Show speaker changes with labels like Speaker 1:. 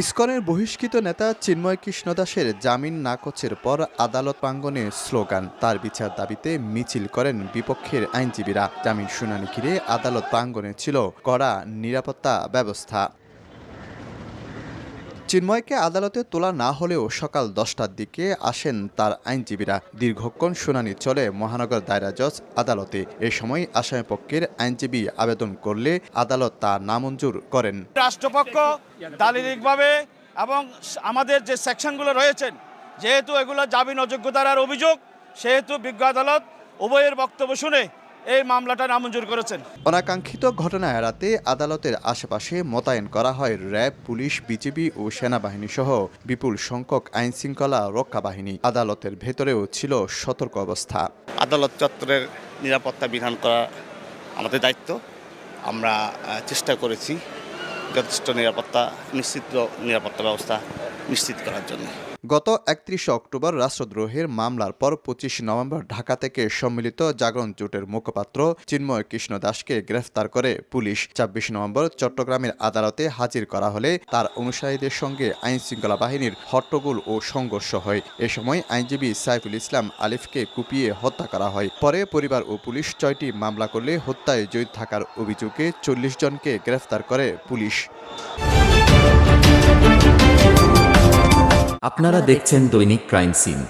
Speaker 1: ইসকনের বহিষ্কৃত নেতা চিন্ময় কৃষ্ণ দাসের জামিন নাকচের পর আদালত প্রাঙ্গনে স্লোগান, তার বিচার দাবিতে মিছিল করেন বিপক্ষের আইনজীবীরা। জামিন শুনানি ঘিরে আদালত প্রাঙ্গনে ছিল কড়া নিরাপত্তা ব্যবস্থা। চিন্ময়কে আদালতে তোলা না হলেও সকাল দশটার দিকে আসেন তার আইনজীবীরা। দীর্ঘক্ষণ শুনানি চলে মহানগর দায়রা জজ আদালতে। এ সময় আসামিপক্ষের আইনজীবী আবেদন করলে আদালত তা নামঞ্জুর করেন।
Speaker 2: রাষ্ট্রপক্ষ দালিলিকভাবে এবং আমাদের যে সেকশনগুলো রয়েছেন, যেহেতু এগুলো জামিন অযোগ্যতার অভিযোগ, সেহেতু বিজ্ঞ আদালত উভয়ের বক্তব্য শুনে এই মামলাটা নামঞ্জুর করেছেন।
Speaker 1: অনাকাঙ্ক্ষিত ঘটনা এড়াতে আদালতের আশেপাশে মোতায়েন করা হয় র্যাব পুলিশ বিজিবি ও সেনাবাহিনী সহ বিপুল সংখ্যক আইন শৃঙ্খলা রক্ষা বাহিনী আদালতের ভেতরেও ছিল সতর্ক অবস্থা।
Speaker 3: আদালত চত্বরের নিরাপত্তা বিধান করা আমাদের দায়িত্ব। আমরা চেষ্টা করেছি যথেষ্ট নিরাপত্তা নিশ্চিত নিরাপত্তা ব্যবস্থা নিশ্চিত করার জন্য।
Speaker 1: গত একত্রিশে অক্টোবর রাষ্ট্রদ্রোহের মামলার পর পঁচিশ নভেম্বর ঢাকা থেকে সম্মিলিত জাগরণ জোটের মুখপাত্র চিন্ময় কৃষ্ণ দাসকে গ্রেফতার করে পুলিশ। ছাব্বিশ নভেম্বর চট্টগ্রামের আদালতে হাজির করা হলে তার অনুসারীদের সঙ্গে আইন শৃঙ্খলা বাহিনীর হট্টগোল ও সংঘর্ষ হয়। এ সময় আইনজীবী সাইফুল ইসলাম আলিফকে কুপিয়ে হত্যা করা হয়। পরে পরিবার ও পুলিশ ছয়টি মামলা করলে হত্যায় জড়িত থাকার অভিযোগে চল্লিশ জনকে গ্রেফতার করে পুলিশ।
Speaker 4: আপনারা দেখছেন দৈনিক ক্রাইম সিন।